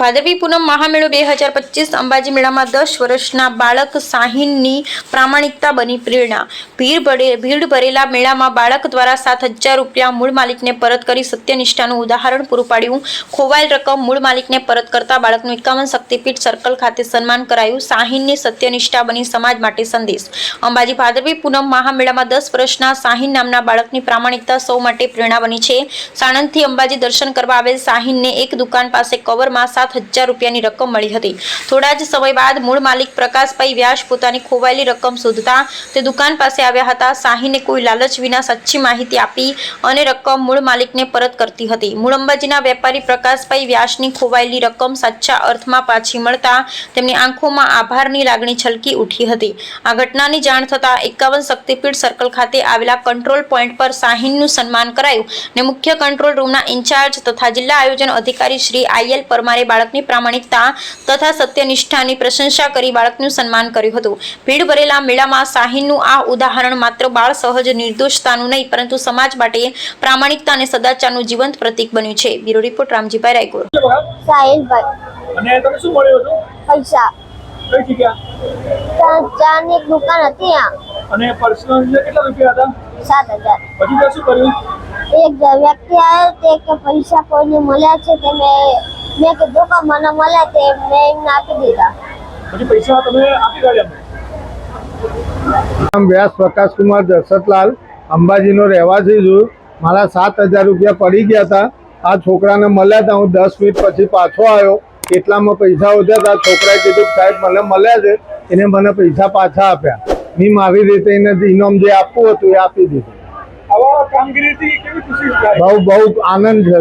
ભાદરવી પૂનમ મહામેળો બે હજાર પચીસ અંબાજી મેળામાં દસ વર્ષના બાળક સાહિનની પ્રામાણિકતા બની પ્રેરણા. ભીડ ભરે ભીડ ભરેલા મેળામાં બાળક દ્વારા સાત હજાર રૂપિયા મૂળ માલિકને પરત કરી સત્યનિષ્ઠાનું ઉદાહરણ પૂરું પાડ્યું. ખોવાયેલ રકમ મૂળ માલિકને પરત કરતા બાળકનું એકાવન શક્તિપીઠ સર્કલ ખાતે સન્માન કરાયું. સાહિનની સત્યનિષ્ઠા બની સમાજ માટે સંદેશ. અંબાજી ભાદરવી પૂનમ મહામેળામાં દસ વર્ષના સાહિન નામના બાળકની પ્રામાણિકતા સૌ માટે પ્રેરણા બની છે. સાણંદથી અંબાજી દર્શન કરવા આવેલ સાહિનને એક દુકાન પાસે કવરમાં સાત હજાર રૂપિયાની રકમ મળી હતી. થોડા જ સમય બાદ મૂળ માલિક પ્રકાશભાઈ વ્યાસ પોતાની ખોવાયેલી રકમ શોધતા તે દુકાન પાસે આવ્યા હતા. સાહિને કોઈ લાલચ વિના સાચી માહિતી આપી અને રકમ મૂળ માલિકને પરત કરતી હતી. મૂળ અંબાજીના વેપારી પ્રકાશભાઈ વ્યાસની ખોવાયેલી રકમ સાચા અર્થમાં પાછી મળતા તેમની આંખોમાં આભારની લાગણી છલકી ઉઠી હતી. આ ઘટનાની જાણ થતાં એકાવન શક્તિપીઠ સર્કલ ખાતે આવેલા કંટ્રોલ પોઈન્ટ પર સાહિનનું સન્માન કરાયું ને મુખ્ય કંટ્રોલ રૂમના ઇન્ચાર્જ તથા જિલ્લા આયોજન અધિકારી શ્રી આઈએલ પરમારે બાળકની પ્રામાણિકતા તથા સત્યનિષ્ઠાની પ્રશંસા કરી બાળકનું સન્માન કર્યું હતું. ભીડ ભરેલા મેળામાં શાહીનનું આ ઉદાહરણ માત્ર બાળ સહજ નિર્દોષતાનું નહીં પરંતુ સમાજ માટે પ્રામાણિકતા અને સદાચારનું જીવંત પ્રતીક બન્યું છે. Bureau report Ramjibhai Raygor Sahilbhai. અને તમે શું મળ્યું હતું પૈસા. કઈ જગ્યા? ચાની એક દુકાન હતી ત્યાં. અને પર્સનલ કેટલા રૂપિયા હતા? સાત હજાર. પછી શું કર્યું? એક વ્યક્તિ આવ્યો તે પૈસા કોઈને મળ્યા છે તે મેં મેં કીધું કે મને મળે તે. મેં એમને આપી દીધા. પછી પૈસા તમે આપી ગયા એમને? નામ વ્યાસ પ્રકાશકુમાર દશરથલાલ અંબાજીનો રહેવાસી છું. મારા સાત હજાર રૂપિયા પડી ગયા હતા. આ છોકરાને મળ્યા હતા. હું દસ મિનિટ પછી પાછો આવ્યો. એટલામાં પૈસા ઓછા હતા. છોકરાએ કીધું સાહેબ મને મળ્યા છે. એને મને પૈસા પાછા આપ્યા. મેં મારી રીતે એને ઇનામ જે આપવું હતું એ આપી દીધું. આવા કામગીરીથી કેવી ખુશી થાય? બહુ બહુ આનંદ છે.